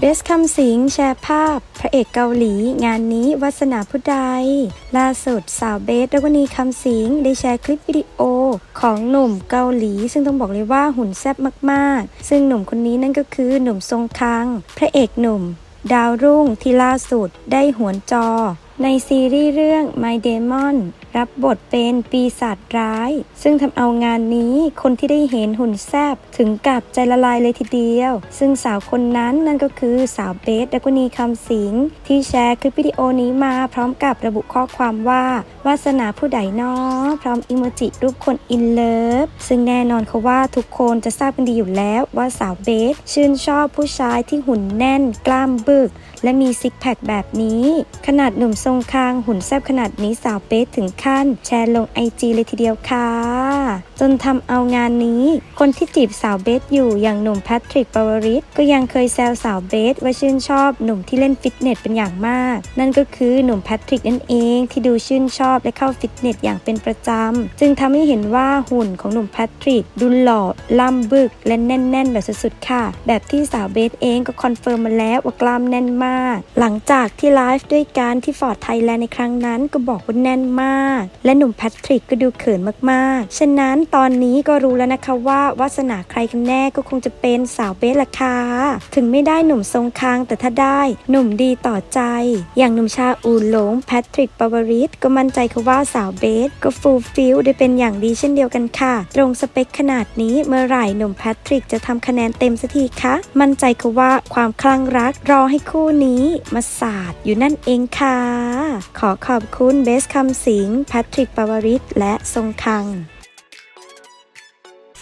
เบสคำสิงแชร์ภาพ พระเอกเกาหลี งานนี้วาสนาผู้ใด ล่าสุดสาวเบสรักวนีคำสิงได้แชร์คลิปวิดีโอ ของหนุ่มเกาหลี ซึ่งต้องบอกเลยว่าหุ่นแซ่บมากๆ ซึ่งหนุ่มคนนี้นั่นก็คือหนุ่มทรงคัง พระเอกหนุ่ม ดาวรุ่งที่ล่าสุดได้หวนจอ ในซีรีส์เรื่อง My Demon รับบทเป็นปีศาจร้าย ซึ่งทำเอางานนี้คนที่ได้เห็นหุ่นแซบถึงกับใจละลายเลยทีเดียว ซึ่งสาวคนนั้นนั่นก็คือสาวเบสดักนีคำสิง ที่แชร์คลิปวิดีโอนี้มาพร้อมกับระบุข้อความว่าวาสนาผู้ใดน้อพร้อมอิโมจิรูปคนอินเลิฟซึ่งแน่นอนเขาว่าทุกคนจะทราบกันดีอยู่แล้วว่าสาวเบสชื่นชอบผู้ชายที่หุ่นแน่น กล้ามบึก และมีซิกแพคแบบนี้ ขนาดหนุ่มทรงคางหุ่นแซบขนาดนี้สาวเบสถึงขนแชร์ลงไอจีเลยทีเดียวค่ะ จนทำเอางานนี้ คนที่จีบสาวเบสอยู่อย่างหนุ่มแพทริกปาวริสก็ยังเคยแซวสาวเบสว่าชื่นชอบหนุ่มที่เล่นฟิตเนสเป็นอย่างมาก นั่นก็คือหนุ่มแพทริกนั่นเองที่ดูชื่นชอบและเข้าฟิตเนสอย่างเป็นประจำ จึงทำให้เห็นว่าหุ่นของหนุ่มแพทริกดูหล่อล่ำบึกและแน่น ๆ แบบสุดๆค่ะ แบบที่สาวเบสเองก็คอนเฟิร์มมาแล้วว่ากล้ามแน่นมาก หลังจากที่ไลฟ์ด้วยกันที่ฟอร์ดไทยแลนด์ในครั้งนั้นก็บอกว่าแน่นมาก และหนุ่มแพทริกก็ดูเขินมากๆ ฉะนั้นตอนนี้ก็รู้แล้วนะคะว่าวาสนาใครกันแน่ก็คงจะเป็นสาวเบสละค่ะถึงไม่ได้หนุ่มทรงคางแต่ถ้าได้หนุ่มดีต่อใจ อย่างหนุ่มชาอูหลงแพทริกปาวริสก็มั่นใจค่ะว่าสาวเบสก็ฟูลฟิลได้เป็นอย่างดีเช่นเดียวกันค่ะ ตรงสเปคขนาดนี้เมื่อไหร่หนุ่มแพทริกจะทำคะแนนเต็มสักทีคะมั่นใจค่ะว่าความคลั่งรักรอให้คู่นี้มาสาดอยู่นั่นเองค่ะ ขอขอบคุณเบสคำสิงแพทริกปาวริสและทรงคัง